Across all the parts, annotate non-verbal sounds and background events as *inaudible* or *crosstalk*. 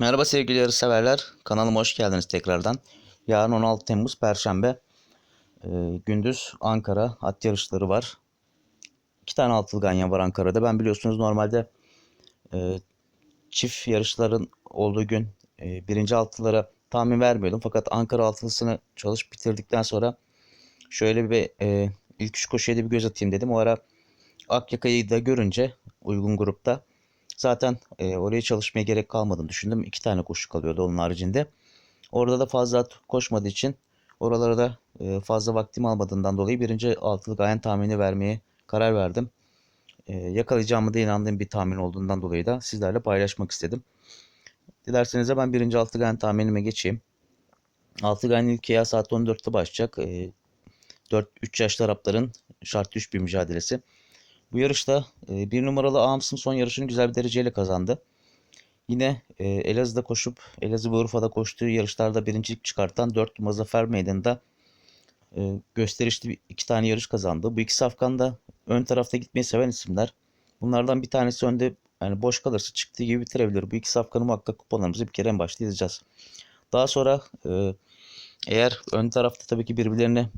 Merhaba sevgili yarış severler. Kanalıma hoş geldiniz tekrardan. Yarın 16 Temmuz Perşembe. Ee, gündüz Ankara at yarışları var. İki tane altılı ganyan var Ankara'da. Ben biliyorsunuz normalde e, çift yarışların olduğu gün e, birinci altılara tahmin vermiyordum. Fakat Ankara altılısını çalış bitirdikten sonra şöyle bir e, ilk üç koşuya da bir göz atayım dedim. O ara Akyaka'yı da görünce uygun grupta Zaten e, oraya çalışmaya gerek kalmadığını düşündüm. İki tane koşu kalıyordu onun haricinde. Orada da fazla koşmadığı için oralara da e, fazla vaktim almadığından dolayı birinci altılı gayen tahmini vermeye karar verdim. E, yakalayacağımı da inandığım bir tahmin olduğundan dolayı da sizlerle paylaşmak istedim. Dilerseniz de ben birinci altılı gayen tahminime geçeyim. Altılı gayen ilk saat 14'te başlayacak. E, 4 3 yaşlı Arapların şart 3 bir mücadelesi. Bu yarışta e, bir numaralı Ağamsın son yarışını güzel bir dereceyle kazandı. Yine e, Elazığ'da koşup Elazığ ve Urfa'da koştuğu yarışlarda birincilik çıkartan 4 numaralı Zafer Meydanı'nda e, gösterişli iki tane yarış kazandı. Bu ikisi Afgan'da ön tarafta gitmeyi seven isimler. Bunlardan bir tanesi önde yani boş kalırsa çıktığı gibi bitirebilir. Bu ikisi Afgan'ı muhakkak kupalarımızı bir kere en başta yazacağız. Daha sonra e, eğer ön tarafta tabii ki birbirlerini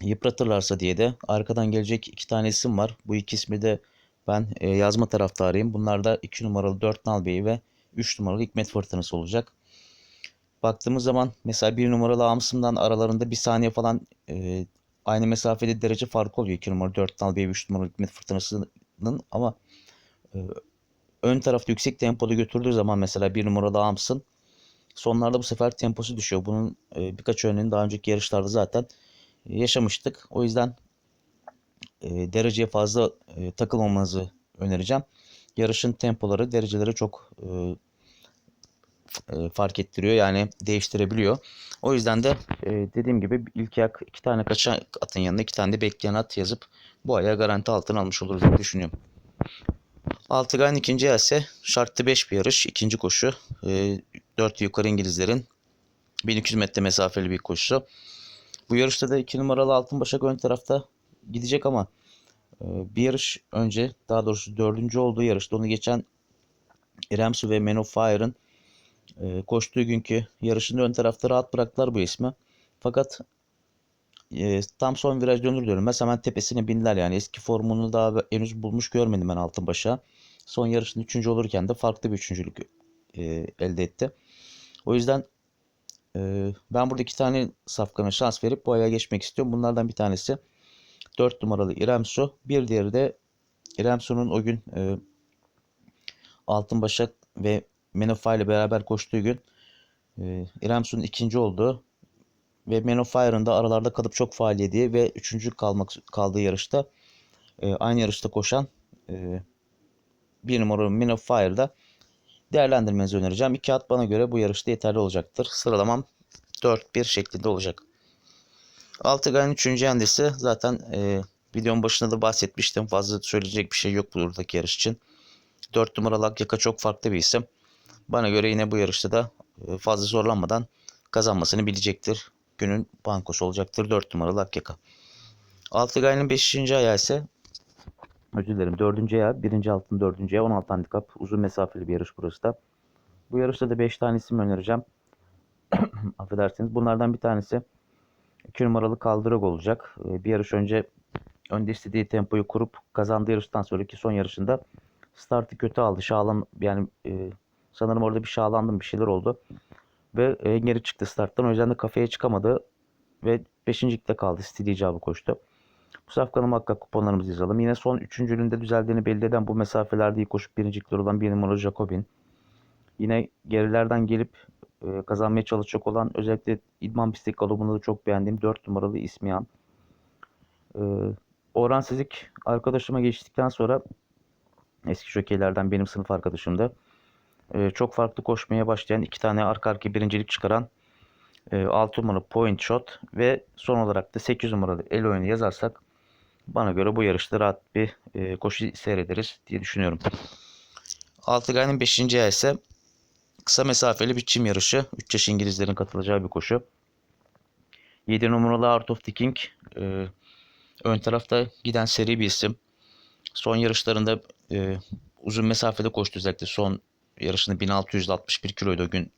yıpratırlarsa diye de arkadan gelecek iki tane isim var. Bu iki ismi de ben e, yazma taraftarıyım. Bunlar da 2 numaralı 4 Nalbeyi ve 3 numaralı Hikmet Fırtınası olacak. Baktığımız zaman mesela 1 numaralı Amsım'dan aralarında bir saniye falan e, aynı mesafede derece farkı oluyor. 2 numaralı 4 Nalbeyi ve 3 numaralı Hikmet Fırtınası'nın ama e, ön tarafta yüksek tempoda götürdüğü zaman mesela 1 numaralı Amsın sonlarda bu sefer temposu düşüyor. Bunun e, birkaç örneğini daha önceki yarışlarda zaten yaşamıştık. O yüzden e, dereceye fazla e, takılmamanızı önereceğim. Yarışın tempoları dereceleri çok e, e, fark ettiriyor. Yani değiştirebiliyor. O yüzden de e, dediğim gibi ilk ayak iki tane kaçan atın yanına iki tane de bekleyen at yazıp bu aya garanti altına almış oluruz diye düşünüyorum. Altıgan ikinci ise şartlı 5 bir yarış. ikinci koşu. E, 4 yukarı İngilizlerin 1200 metre mesafeli bir koşusu. Bu yarışta da 2 numaralı Altın Başak ön tarafta gidecek ama e, bir yarış önce daha doğrusu dördüncü olduğu yarışta onu geçen İremsu ve Men of Fire'ın koştuğu günkü yarışında ön tarafta rahat bıraktılar bu ismi. Fakat e, tam son viraj dönür dönmez hemen tepesine bindiler yani eski formunu daha henüz bulmuş görmedim ben Altınbaş'a. Son yarışında üçüncü olurken de farklı bir üçüncülük e, elde etti. O yüzden ee, ben burada iki tane safkana şans verip bu aya geçmek istiyorum. Bunlardan bir tanesi 4 numaralı İrem Su. Bir diğeri de İrem Su'nun o gün e, Altın Başak ve Menofa ile beraber koştuğu gün e, İrem Su'nun ikinci olduğu ve Menofaire'ın da aralarda kalıp çok faal yediği ve üçüncü kalmak kaldığı yarışta e, aynı yarışta koşan e, bir numaralı Menofire'da değerlendirmenizi önereceğim. İki at bana göre bu yarışta yeterli olacaktır. Sıralamam 4-1 şeklinde olacak. Altıgay'ın 3. yendisi zaten e, videonun başında da bahsetmiştim. Fazla söyleyecek bir şey yok buradaki yarış için. 4 numaralı Akyaka çok farklı bir isim. Bana göre yine bu yarışta da e, fazla zorlanmadan kazanmasını bilecektir. Günün bankosu olacaktır 4 numaralı Akyaka. Altıgay'ın 5. ayağı ise özür dilerim 4. ayağı 1. altın 4. ayağı 16 handikap uzun mesafeli bir yarış burası da. Bu yarışta da 5 tane isim önereceğim. *clears throat* Affedersiniz. Bunlardan bir tanesi 2 numaralı Kaldırag olacak. Bir yarış önce önde istediği tempoyu kurup kazandığı yarıştan sonraki son yarışında startı kötü aldı. Şağlan yani e, sanırım orada bir şağlandım bir şeyler oldu. Ve e, geri çıktı starttan. O yüzden de kafeye çıkamadı. Ve 5. ligde kaldı. İstediği icabı koştu. Bu safkanı muhakkak kuponlarımızı yazalım. Yine son üçüncülüğünde düzeldiğini belli eden bu mesafelerde iyi koşup birincilikler olan bir numaralı Jacobin. Yine gerilerden gelip e, kazanmaya çalışacak olan özellikle idman pislik galobunu da çok beğendiğim 4 numaralı İsmihan. E, Orhan Sizik arkadaşıma geçtikten sonra eski jokeylerden benim sınıf arkadaşımdı. E, çok farklı koşmaya başlayan iki tane arka arka birincilik çıkaran e, 6 numaralı Point Shot ve son olarak da 8 numaralı El Oyunu yazarsak bana göre bu yarışta rahat bir e, koşu seyrederiz diye düşünüyorum. Altıgay'ın 5. ise kısa mesafeli bir çim yarışı. 3 yaş İngilizlerin katılacağı bir koşu. 7 numaralı Art of the King e, ön tarafta giden seri bir isim. Son yarışlarında e, uzun mesafede koştu özellikle son yarışını 1661 kiloydu o gün.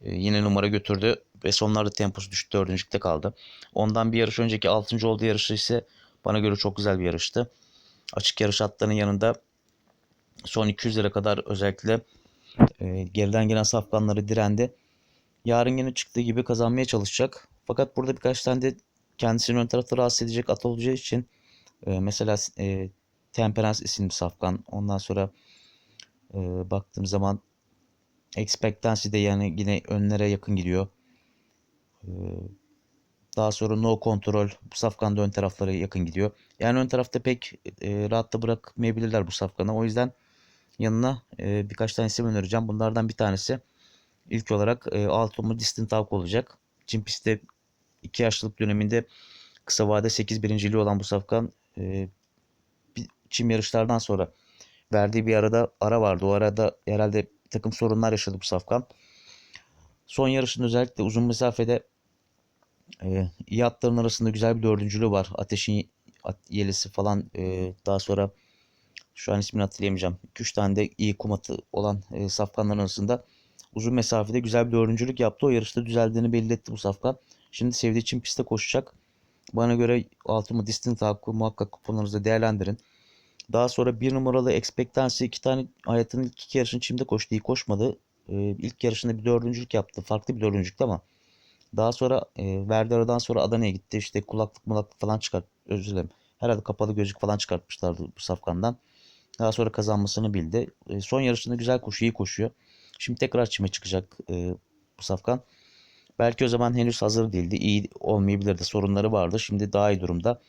E, yine numara götürdü ve sonlarda temposu düştü. Dördüncülükte kaldı. Ondan bir yarış önceki 6. olduğu yarışı ise bana göre çok güzel bir yarıştı. Açık yarış hatlarının yanında son 200 lira kadar özellikle e, geriden gelen safkanları direndi. Yarın yine çıktığı gibi kazanmaya çalışacak. Fakat burada birkaç tane de kendisini ön tarafta rahatsız edecek at olacağı için e, mesela e, Temperance isimli safkan. Ondan sonra e, baktığım zaman Expectancy de yani yine önlere yakın gidiyor. E, daha sonra No Control bu safkan da ön taraflara yakın gidiyor. Yani ön tarafta pek e, rahat da bırakmayabilirler bu safkanı. O yüzden yanına e, birkaç tane isim önereceğim. Bunlardan bir tanesi ilk olarak e, Altomo Distant Hawk olacak. Çin pistte 2 yaşlılık döneminde kısa vade 8 birinciliği olan bu safkan e, çim yarışlardan sonra verdiği bir arada ara vardı. O arada herhalde takım sorunlar yaşadı bu safkan. Son yarışın özellikle uzun mesafede e, iyi atların arasında güzel bir dördüncülüğü var. Ateşin at, yelisi falan e, daha sonra şu an ismini hatırlayamayacağım. 2-3 tane de iyi kumatı olan e, safkanların arasında uzun mesafede güzel bir dördüncülük yaptı. O yarışta düzeldiğini belli etti bu safkan. Şimdi sevdiği için piste koşacak. Bana göre altımı distant hakkı muhakkak kuponlarınızda değerlendirin. Daha sonra bir numaralı Expectancy iki tane hayatının ilk iki yarışını çimde koştu. İyi koşmadı. Ee, ilk yarışında bir dördüncülük yaptı. Farklı bir dördüncülük ama daha sonra e, verdi aradan sonra Adana'ya gitti. İşte kulaklık mulaklık falan çıkart. Özür dilerim. Herhalde kapalı gözlük falan çıkartmışlardı bu safkandan. Daha sonra kazanmasını bildi. E, son yarışında güzel koşuyor, iyi koşuyor. Şimdi tekrar çime çıkacak e, bu safkan. Belki o zaman henüz hazır değildi. İyi olmayabilirdi. Sorunları vardı. Şimdi daha iyi durumda.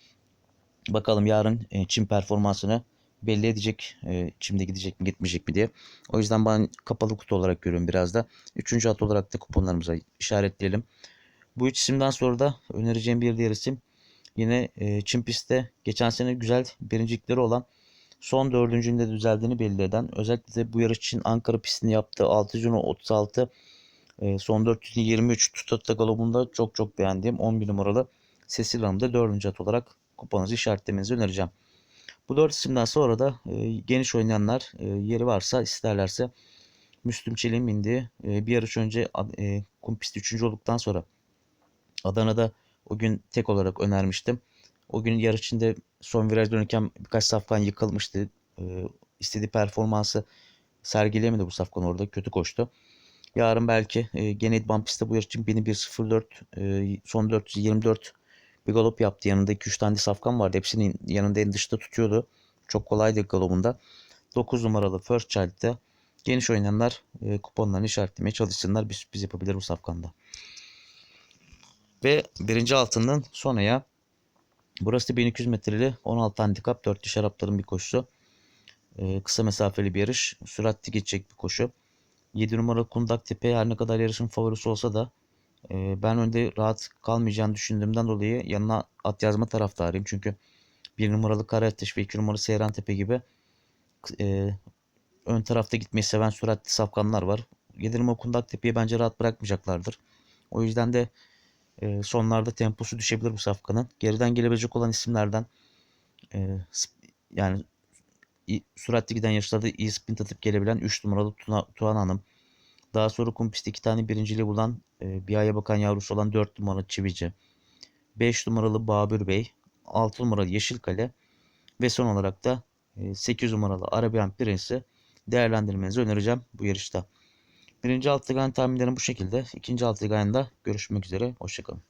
Bakalım yarın e, çim performansını belli edecek. E, çimde gidecek mi gitmeyecek mi diye. O yüzden ben kapalı kutu olarak görüyorum biraz da. Üçüncü at olarak da kuponlarımıza işaretleyelim. Bu üç isimden sonra da önereceğim bir diğer isim. Yine e, çim pistte geçen sene güzel birincilikleri olan son dördüncünde düzeldiğini belli eden özellikle de bu yarış için Ankara pistini yaptığı 6 Juno 36 e, son 423 Tutata Galop'unda çok çok beğendiğim 11 numaralı Cecil Hanım'da 4. at olarak kuponunuzu işaretlemenizi önereceğim. Bu 4 isimden sonra da e, geniş oynayanlar e, yeri varsa isterlerse Müslüm Çelik'in bindiği e, bir yarış önce e, kum pisti 3. olduktan sonra Adana'da o gün tek olarak önermiştim. O gün yarış içinde son viraj dönürken birkaç safkan yıkılmıştı. E, istediği performansı sergileyemedi bu safkan orada. Kötü koştu. Yarın belki e, gene İdman pistte bu yarış için 1104 e, son 424 bir galop yaptı. Yanında 2-3 tane safkan vardı. Hepsinin yanında en dışta tutuyordu. Çok kolaydı galopunda. 9 numaralı First Child'de geniş oynayanlar e, kuponlarını işaretlemeye çalışsınlar. Bir sürpriz yapabilir bu safkanda. Ve birinci altından sonraya burası da 1200 metreli 16 handikap 4 şarapların bir koşusu. E, kısa mesafeli bir yarış. Süratli geçecek bir koşu. 7 numaralı Kundak Tepe her ne kadar yarışın favorisi olsa da e, ben önde rahat kalmayacağını düşündüğümden dolayı yanına at yazma taraftarıyım. Çünkü 1 numaralı Karateş ve 2 numaralı Seyran Tepe gibi e, ön tarafta gitmeyi seven süratli safkanlar var. 7 numaralı Kundak Tepe'yi bence rahat bırakmayacaklardır. O yüzden de e, sonlarda temposu düşebilir bu safkanın. Geriden gelebilecek olan isimlerden e, yani süratli giden yarışlarda iyi sprint atıp gelebilen 3 numaralı Tuna, Tuğan Hanım. Daha sonra kum pistte 2 tane birinciliği bulan e, bir aya bakan yavrusu olan 4 numaralı Çivici. 5 numaralı Babür Bey. 6 numaralı Yeşilkale. Ve son olarak da e, 8 numaralı Arabian Prensi değerlendirmenizi önereceğim bu yarışta. Birinci tahminlerim bu şekilde. İkinci altıganda görüşmek üzere. Hoşçakalın.